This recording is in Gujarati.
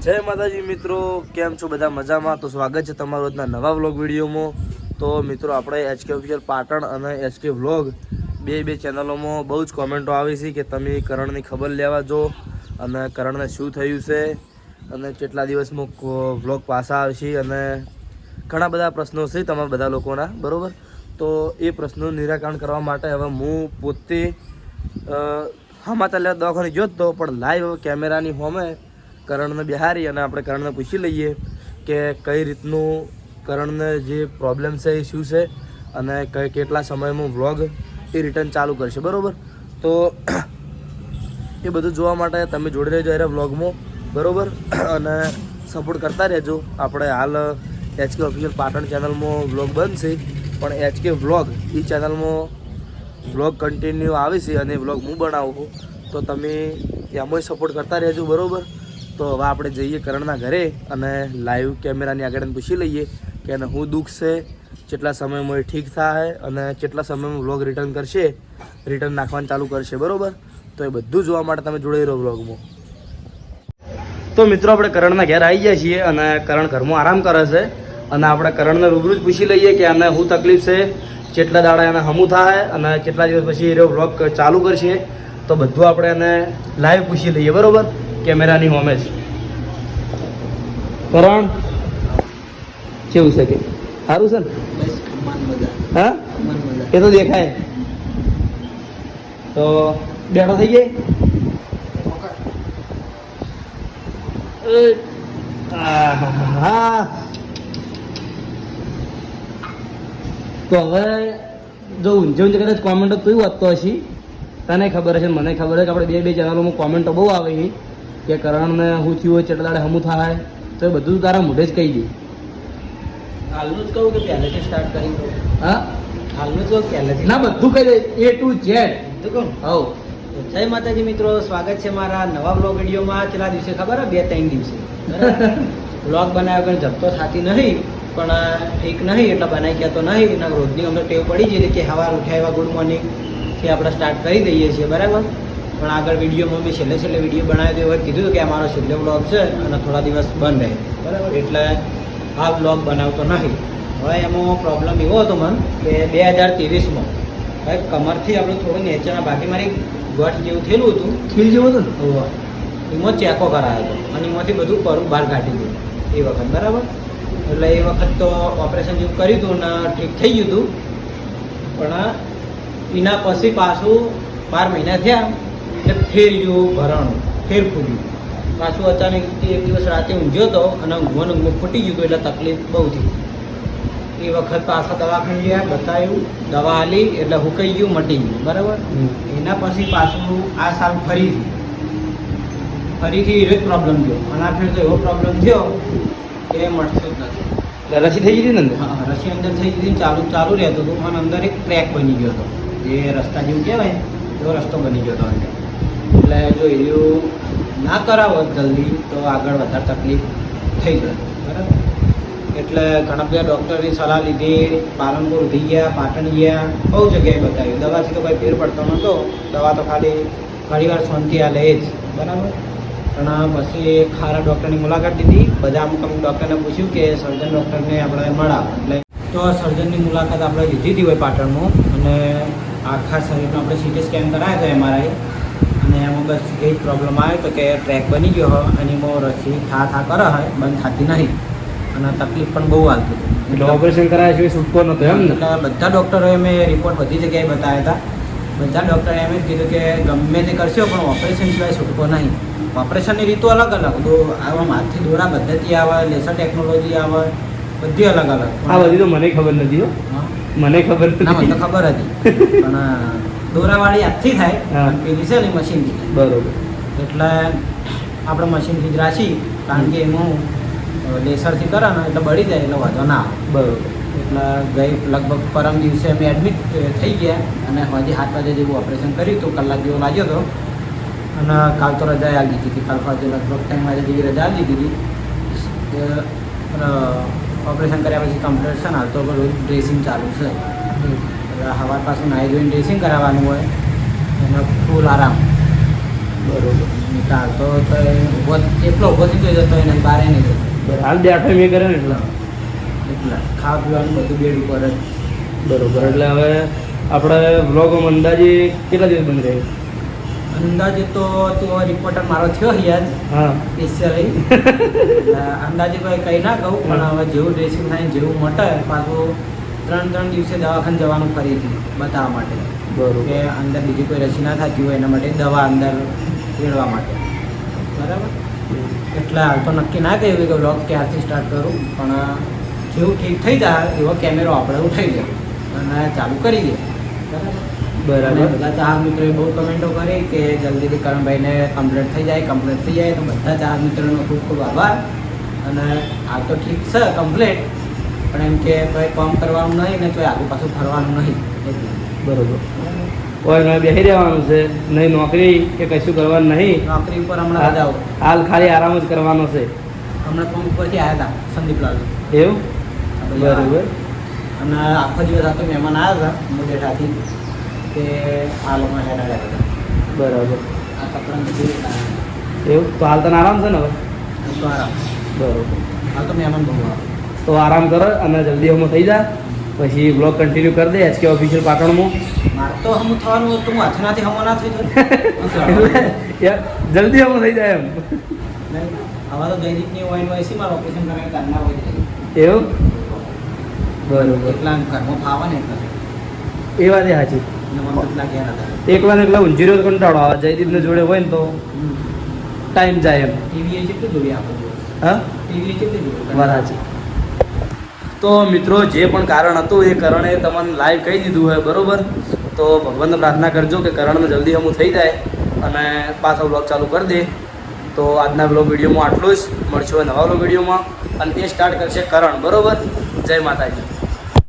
જય માતાજી મિત્રો, કેમ છો બધા મજામાં? તો સ્વાગત છે તમારું આજના નવા વ્લોગ વિડીયોમાં. તો મિત્રો, આપણે એચકે ઓફિશિયલ પાટણ અને એચકે વ્લોગ બે બે ચેનલોમાં બહુ જ કોમેન્ટો આવી છે કે તમે કરણની ખબર લેવા જો અને કરણને શું થયું છે અને કેટલા દિવસમાં વ્લોગ પાછા આવશે અને ઘણા બધા પ્રશ્નો છે તમારા બધા લોકોના, બરાબર? તો એ પ્રશ્નોનું નિરાકરણ કરવા માટે હવે હું પોતે સમાચાર લેવા દવાખાને ગયો તો, પણ લાઈવ કેમેરાની હોમે કરણને બિહારી અને આપણે કરણને પૂછી લઈએ કે કઈ રીતનું કરણને જે પ્રોબ્લેમ છે એ શું છે અને કઈ કેટલા સમયમાં વ્લોગ એ રિટર્ન ચાલુ કરશે, બરાબર? તો એ બધું જોવા માટે તમે જોડી રહેજો અરે વ્લોગમાં બરાબર? અને સપોર્ટ કરતા રહેજો. આપણે હાલ એચકે ઓફિશિયલ પાટણ ચેનલમાં વ્લોગ બનશે પણ એચકે વ્લોગ એ ચેનલમાં વ્લોગ કન્ટિન્યુ આવે છે અને વ્લોગ હું બનાવું છું. તો તમે એમાંય સપોર્ટ કરતા રહેજો, બરાબર? તો હવે આપણે જઈએ કરણના ઘરે અને લાઈવ કેમેરાની આગળ પૂછી લઈએ કે એને શું દુઃખ છે, કેટલા સમયમાં એ ઠીક થાય અને કેટલા સમયમાં વ્લોગ રિટર્ન કરશે રિટર્ન નાખવાનું ચાલુ કરશે, બરાબર? તો એ બધું જોવા માટે તમે જોડાઈ રહો વ્લોગમાં તો મિત્રો, આપણે કરણના ઘેર આવી ગયા છીએ અને કરણ ઘરમાં આરામ કરે છે અને આપણે કરણને રૂબરૂ જ પૂછી લઈએ કે આને શું તકલીફ છે, કેટલા દાડા એને હમું થાય અને કેટલા દિવસ પછી એ વ્લોગ ચાલુ કરશે. તો બધું આપણે એને લાઈવ પૂછી લઈએ, બરાબર? કેમેરાની હોમે જ. કરણ? કેવું છે કે? સારું છે ને? હા? એ તો દેખાય. તો બેઠો થઈ જાય હા તો હવે જો ઊંઝે ઊંઝે કદાચ કોમેન્ટો તું વાંચતો હશી, તને ખબર હશે મને ખબર છે કે આપણે બે બે ચેનલોમાં કોમેન્ટો બહુ આવે છે, કે કરણને હું થયું હોય ચટલાડે હમું થાય. તો એ બધું તારા મોઢે જ કહી દઉં. હાલનું જ કહું કે પહેલેથી સ્ટાર્ટ કરી દઉં. હા? હાલનું જ કહું પહેલેથી. ના બધું કહી દે. એ ટુ ઝેડ બધું કહું હવ. જય માતાજી મિત્રો સ્વાગત છે મારા નવા બ્લોગ વિડીયોમાં. કેટલા દિવસે ખબર? બે ત્રણ દિવસે. બ્લોગ બનાવ્યો કંઈ જપતો થતી નહીં પણ ઠીક નહીં એટલે બનાવી ગયા તો નહીં. એના રોજની અમને ટેવ પડી જઈએ કે સવાર ઉઠાવ્યા ગુડ મોર્નિંગથી આપણે સ્ટાર્ટ કરી દઈએ છીએ. બરાબર? પણ આગળ વિડીયોમાં મેં છેલ્લે છેલ્લે વીડિયો બનાવ્યો તો એવા કીધું કે અમારો મારો છેલ્લો બ્લોગ છે અને થોડા દિવસ બંધ રહે. બરાબર. એટલે આ બ્લોગ બનાવતો નહીં. હવે એમાં પ્રોબ્લેમ એવો હતો મને કે બે હજાર ત્રેવીસમાં હવે કમરથી આપણે થોડું નેચરના બાકી મારી ગઠ જેવું થયેલું હતું. ફીલ જેવું હતું ને? હોવા એમાં ચેકો કરાયો હતો અને એમાંથી બધું પરું બહાર કાઢી દીધું. એ વખત બરાબર? એટલે એ વખત તો ઓપરેશન જેવું કર્યું હતું ને ઠીક થઈ ગયું હતું. પણ એના પછી પાછું બાર મહિના થયા. એટલે ફેર જેવું ભરણું ફેર ફૂટ્યું પાછું અચાનક એક દિવસ રાતે ઊંઘ્યો હતો અને ઊંઘવાનું ઊંઘ ફૂટી ગયું એટલે તકલીફ બહુ થઈ. એ વખત પાછા દવાખાને ગયા બતાવ્યું દવા આલી એટલે હુકાઈ ગયું મટી ગયું. બરાબર? એના પછી પાછું આ સાલ ફરીથી ફરીથી એવો જ પ્રોબ્લેમ થયો. અને આ ફેર તો એવો પ્રોબ્લેમ થયો કે મળતો જ નથી. એટલે રસી થઈ ગઈ ને અંદર? હા, રસી અંદર થઈ ગઈ ચાલુ ચાલુ રહેતું હતું અને અંદર એક ટ્રેક બની ગયો હતો. જે રસ્તા જેવું કહેવાય એવો રસ્તો બની ગયો હતો અંદર. એટલે જો એવું ના કરાવો જલ્દી, તો આગળ વધારે તકલીફ થઈ જાય. બરાબર? એટલે ઘણા બધા ડૉક્ટરની સલાહ લીધી, પાલનપુર થઈ ગયા, પાટણ ગયા, બહુ જગ્યાએ બતાવ્યું. દવાથી તો કોઈ ફેર પડતો નહોતો. દવા તો ખાલી ઘણી વાર શાંતિ આ લે જ. બરાબર? પણ પછી ખારા ડૉક્ટરની મુલાકાત લીધી. બધા અમુક અમુક ડૉક્ટરને પૂછ્યું કે સર્જન ડૉક્ટરને આપણે મળાવ એટલે તો સર્જનની મુલાકાત આપણે લીધી હતી હોય પાટણમાં. અને આખા શરીરનો આપણે સીટી સ્કેન કરાયા હતા એમઆરઆઈ અને એમાં બસ એ જ પ્રોબ્લેમ આવ્યો તો કે ટ્રેક બની ગયો હોય અને એમાં રસી થા થા કરે હોય બંધ થતી નહીં. અને તકલીફ પણ બહુ આવતી હતી. એટલે ઓપરેશન કરાયા છે છૂટકો નહોતો એમ ને? બધા ડૉક્ટરોએ મેં રિપોર્ટ બધી જગ્યાએ બતાવ્યા હતા. બધા ડૉક્ટરે એમ જ કીધું કે ગમે તે કરશો પણ ઓપરેશન સિવાય છૂટકો નહીં. ઓપરેશનની રીતો અલગ અલગ. તો આવા હાથથી દોરા પદ્ધતિ આવે લેસર ટેકનોલોજી આવે બધી અલગ અલગ. આ બધી તો મને ખબર નથી હો. મને ખબર ના મને ખબર હતી. પણ દોરાવાળી હાથથી થાય. પેલી છે ને મશીનથી થાય. બરોબર. એટલે આપણે મશીનથી જ રાખી કારણ કે એમાં લેસરથી કરે ને એટલે બળી જાય એટલે વાંધો ના આવે. બરોબર. એટલે ગઈ લગભગ પરમ દિવસે અમે એડમિટ થઈ ગયા અને હજી સાત વાગે જેવું ઓપરેશન કર્યું હતું કલાક જેવો લાગ્યો હતો. અને કાલ તો રજા આવી દીધી હતી કાલ પાસે લગભગ ત્રણ વાગે જેવી રજા આવી દીધી હતી. ઓપરેશન કર્યા પછી કમ્પ્લીટ છે ને હાલ તો બધું ડ્રેસિંગ ચાલુ છે. સવાર પાછું નાહી ધોઈને ડ્રેસિંગ કરાવવાનું હોય એનો ફૂલ આરામ. બરોબર. તાર તો ઊભો એટલો ઊભો થઈ ગયો જતો એને બારે નહીં જતો હાલ બે આઠ મેં કરે ને એટલા? એટલા ખાવા પીવાનું બધું બેડ ઉપર જ. બરોબર. એટલે હવે આપણે વ્લોગ અંદાજે કેટલા દિવસ બંધ રહે? અંદાજે તો તું રિપોર્ટર મારો થયો યાર હા. સ્પેશિયલી અંદાજે કોઈ કંઈ ના કહું પણ હવે જેવું ડ્રેસિંગ થાય જેવું મટે પાછું ત્રણ ત્રણ દિવસે દવાખાને જવાનું ફરીથી બતાવવા માટે. બરોબર. કે અંદર બીજી કોઈ રસી ના થતી હોય એના માટે દવા અંદર રેડવા માટે. બરાબર? એટલે હાલ તો નક્કી ના કહ્યું કે બ્લોગ ક્યારથી સ્ટાર્ટ કરું પણ જેવું ઠીક થઈ જાય એવો કેમેરો આપણે ઉઠાઈ જાય અને ચાલુ કરી દે. બરાબર? બધા ચાર મિત્રોએ બહુ કમેન્ટો કરી કે જલ્દીથી કરણભાઈને કમ્પ્લીટ થઈ જાય કમ્પ્લીટ થઈ જાય. તો બધા ચાર મિત્રોનો ખૂબ ખૂબ આભાર. અને આ તો ઠીક છે કમ્પ્લીટ પણ એમ કે કોઈ કામ કરવાનું નહીં ને કોઈ આગુ પાછું ફરવાનું નહીં. બરોબર. કોઈ મેં બેસી રહેવાનું છે. નહીં નોકરી કે કશું કરવાનું નહીં. નોકરી ઉપર હમણાં રજાઓ હાલ ખાલી આરામ જ કરવાનો છે. હમણાં પંપ ઉપરથી આવ્યા હતા સંદીપ લાલ. એવું? બરોબર. અને આખો દિવસ આ તો મહેમાન આવ્યા હતા મુજેઠાથી તે આ લોકો હેરાડ્યા હતા બરાબર. આ કપડાં એવું? તો હાલ તને આરામ છે ને હવે? તો આરામ. બરોબર. હાલ તો મહેમાન બહુ આવે. તો આરામ કર અને જલ્દી હમો થઈ જા. પછી બ્લોગ કન્ટિન્યુ કરી દે એચકે ઓફિશિયલ પાટણમાં. મારે તો હમ થવાનું હતું હું હાથનાથી હમો ના થઈ જલ્દી હમો થઈ જાય એમ. હવે તો જયદીપની હોય હોય છે મારું ઓપરેશન કરાવી કાઢના હોય એવું? બરોબર. એટલા ઘરમાં ફાવે ને એ વાત સાચી. ને એકલા ને એકલા ઊંઝી રહ્યો તો કંટાળો આવે. જયદીપને જોડે હોય ને તો ટાઈમ જાય એમ. ટીવી કેટલું જોઈએ આપણે હા? ટીવી કેટલું જોઈએ સાચી. તો મિત્રો, જે પણ કારણ હતું એ કરણે તમને લાઈવ કહી દીધું હોય, બરોબર? તો ભગવાનને પ્રાર્થના કરજો કે કરણને જલ્દી અમુક થઈ જાય અને પાછો બ્લોગ ચાલુ કરી દે. તો આજના બ્લોગ વિડીયોમાં આટલું જ. મળશું નવા બ્લોગ વિડીયોમાં. અને એ સ્ટાર્ટ કરશે કરણ, બરોબર? જય માતાજી.